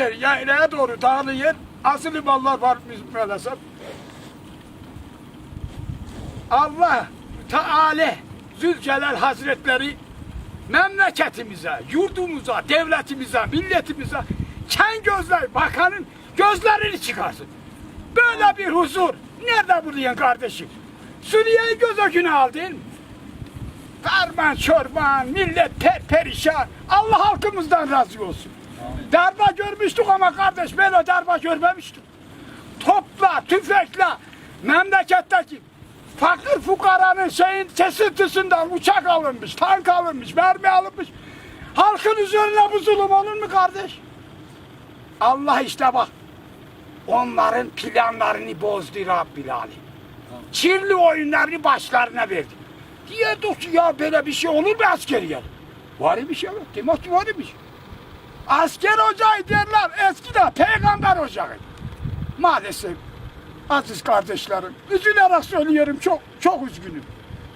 yer, yaylaya doğru dağlı yer. Asılı mallar var bizim. Allah Teala Zülcelal Hazretleri memleketimize, yurdumuza, devletimize, milletimize ken gözler bakanın gözlerini çıkarsın. Böyle bir huzur. Nerede buluyorsun kardeşim? Suriye'yi göz önüne aldın. Karman çorban, millet per perişan. Allah halkımızdan razı olsun. Darba görmüştük ama kardeş böyle darba görmemiştik. Topla, tüfekle memleketteki fakir fukaranın şeyin kesintisinden uçak alınmış, tank alınmış, mermi alınmış. Halkın üzerine bu zulüm olur mu kardeş? Allah işte bak onların planlarını bozdu Rabbil Alem. Çirli oyunlarını başlarına verdi. Diyorduk ki ya böyle bir şey olur mu askeriye? Var imiş evet. Demek ki var imiş. Asker ocağı derler eskiden peygamber ocağı. Maalesef aziz kardeşlerim üzülerek söylüyorum çok çok üzgünüm.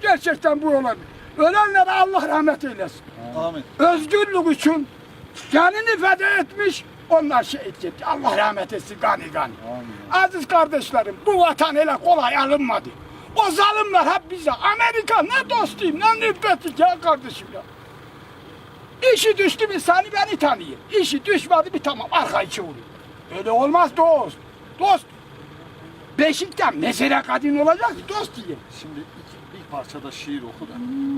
Gerçekten bu olan. Ölenlere Allah rahmet eylesin. Amin. Özgürlük için canını feda etmiş onlar şehit gitti. Allah rahmet etsin gani gani. Amin. Aziz kardeşlerim bu vatan hele kolay alınmadı. O zalimler hep bize. Amerika ne dostuyum ne nübbetlik ya kardeşim ya. İşi düştü bir seni beni tanıyor. İşi düşmedi bir tamam arkayı çeviriyor. Öyle olmaz dost. Dost. Beşikten mesele kadın olacak ki dost diye. Şimdi iki, bir parçada şiir oku da.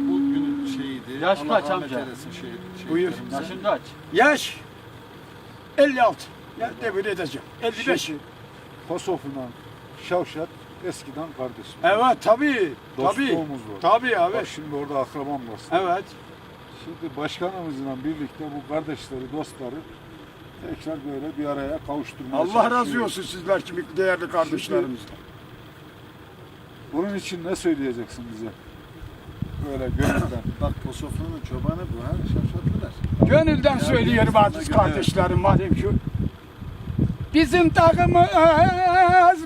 Bu günün şeyiydi. Yaş Allah kaç rahmet amca? eylesin Şey, şey, Buyur. Yaşın kaç? Yaş 56. Ya devir edeceğim. 55. Şimdi Kosov'la Şavşat eskiden kardeşim. Evet tabii. Tabii. Dostluğumuz var. Tabii Bak abi. şimdi orada akrabam var. Evet. Şimdi başkanımızla birlikte bu kardeşleri, dostları tekrar böyle bir araya kavuşturmaya Allah razı olsun sizler gibi değerli kardeşlerimiz. Bunun için ne söyleyeceksin bize? Böyle gönülden. Bak Kosoflu'nun çobanı bu ha. Şaşırttılar. Gönülden söylüyorum aziz kardeşlerim madem ki. Bizim dağımız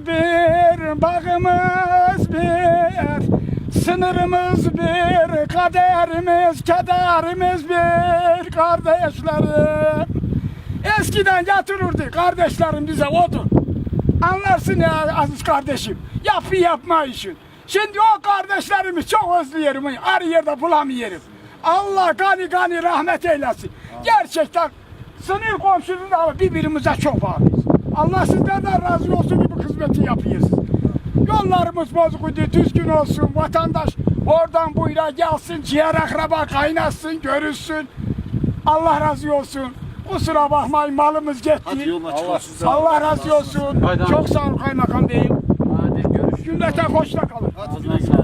bir, bağımız bir, sınırımız bir, kaderimiz, kederimiz bir kardeşlerim. Eskiden getirirdi kardeşlerim bize odun. Anlarsın ya aziz kardeşim. Yapı yapma işin. Şimdi o kardeşlerimiz çok özlüyorum. Her yerde bulamıyorum. Allah gani gani rahmet eylesin. Gerçekten sınır komşunun da birbirimize çok bağlıyız. Allah sizlerden razı olsun gibi hizmeti yapıyoruz. Yollarımız bozukuydu, düzgün olsun. Vatandaş oradan buyra gelsin, ciğer akraba kaynasın, görüşsün. Allah razı olsun. Kusura bakmayın malımız gitti. Hadi yolun açık Allah- olsun. Allah razı olsun. Haydi. Çok sağ ol kaymakam beyim. Hadi görüşürüz. Cümleten hoşça kalın. Hadi.